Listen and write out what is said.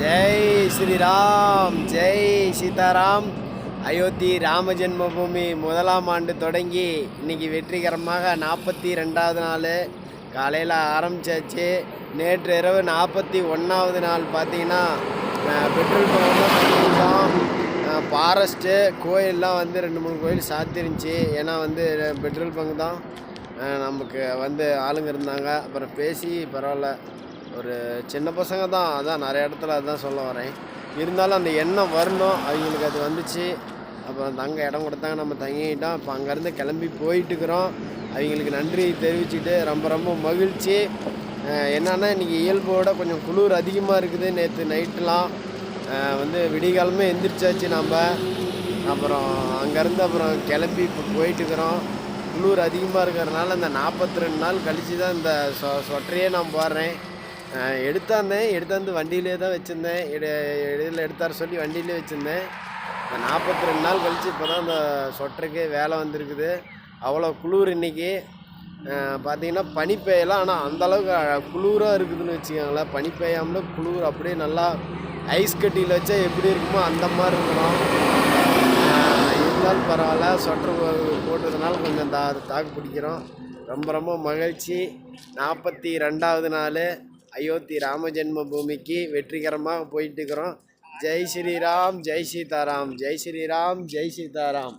ஜெய் ஸ்ரீராம் ஜெய் சீதாராம். அயோத்தி ராம ஜென்மபூமி முதலாம் ஆண்டு தொடங்கி இன்னைக்கு வெற்றிகரமாக நாற்பத்தி ரெண்டாவது நாள். காலையில் ஆரம்பிச்சாச்சு. நேற்று இரவு நாற்பத்தி ஒன்றாவது நாள் பார்த்தீங்கன்னா பெட்ரோல் பங்க்லாம் ஃபாரஸ்ட்டு கோயிலெலாம் வந்து ரெண்டு மூணு கோயில் சாத்திருந்துச்சு. ஏன்னா வந்து பெட்ரோல் பங்க் தான். நமக்கு வந்து ஆளுங்க இருந்தாங்க. அப்புறம் பேசி பரவாயில்ல. ஒரு சின்ன பசங்க தான் அதான் நிறைய இடத்துல அதுதான் சொல்ல வரேன். இருந்தாலும் அந்த எண்ணம் வரணும். அவங்களுக்கு அது வந்துச்சு. அப்புறம் தங்க இடம் கொடுத்தாங்க நம்ம தங்கிட்டோம் இப்போ அங்கேருந்து கிளம்பி போயிட்டுருக்குறோம். அவங்களுக்கு நன்றி தெரிவிச்சுட்டு ரொம்ப ரொம்ப மகிழ்ச்சி. என்னென்னா இன்றைக்கி இயல்போட கொஞ்சம் குளிர் அதிகமாக இருக்குது. நேற்று நைட்டுலாம் வந்து விடிகாலமே எந்திரிச்சாச்சு நம்ம அப்புறம் அங்கேருந்து அப்புறம் கிளம்பி இப்போ போயிட்டுருக்குறோம். குளிர் அதிகமாக இருக்கிறதுனால இந்த நாற்பத்தி ரெண்டு நாள் கழிச்சு தான் இந்த சொ சொட்டரையே நான் போடுறேன். எடுத்தாந்தேன். எடுத்தாந்து வண்டியிலே தான் வச்சுருந்தேன். இட இடையில எடுத்தார் சொல்லி வண்டியிலே வச்சுருந்தேன். இந்த நாற்பத்தி ரெண்டு நாள் கழிச்சு இப்போ தான் அந்த சொட்டருக்கு வேலை வந்திருக்குது. அவ்வளோ குளிர் இன்னைக்கு. பார்த்தீங்கன்னா பனி பெய்யலாம் ஆனால் அந்தளவுக்கு குளிராக இருக்குதுன்னு வச்சுக்கோங்களேன். பனி பெய்யாமல் குளிர் அப்படியே நல்லா ஐஸ் கட்டியில் வச்சா எப்படி இருக்குமோ அந்த மாதிரி இருக்கணும். இருந்தாலும் பரவாயில்ல. சொட்டர் போட்டதுனால கொஞ்சம் தா தாக்கு பிடிக்கிறோம். ரொம்ப ரொம்ப மகிழ்ச்சி. நாற்பத்தி ரெண்டாவது நாள். அயோத்தி ராம ஜென்ம பூமிக்கு வெற்றிகரமாக போயிட்டு இருக்கிறோம் ஜெய் ஸ்ரீராம் ஜெய் சீதாராம் ஜெய் ஸ்ரீராம் ஜெய் சீதாராம்.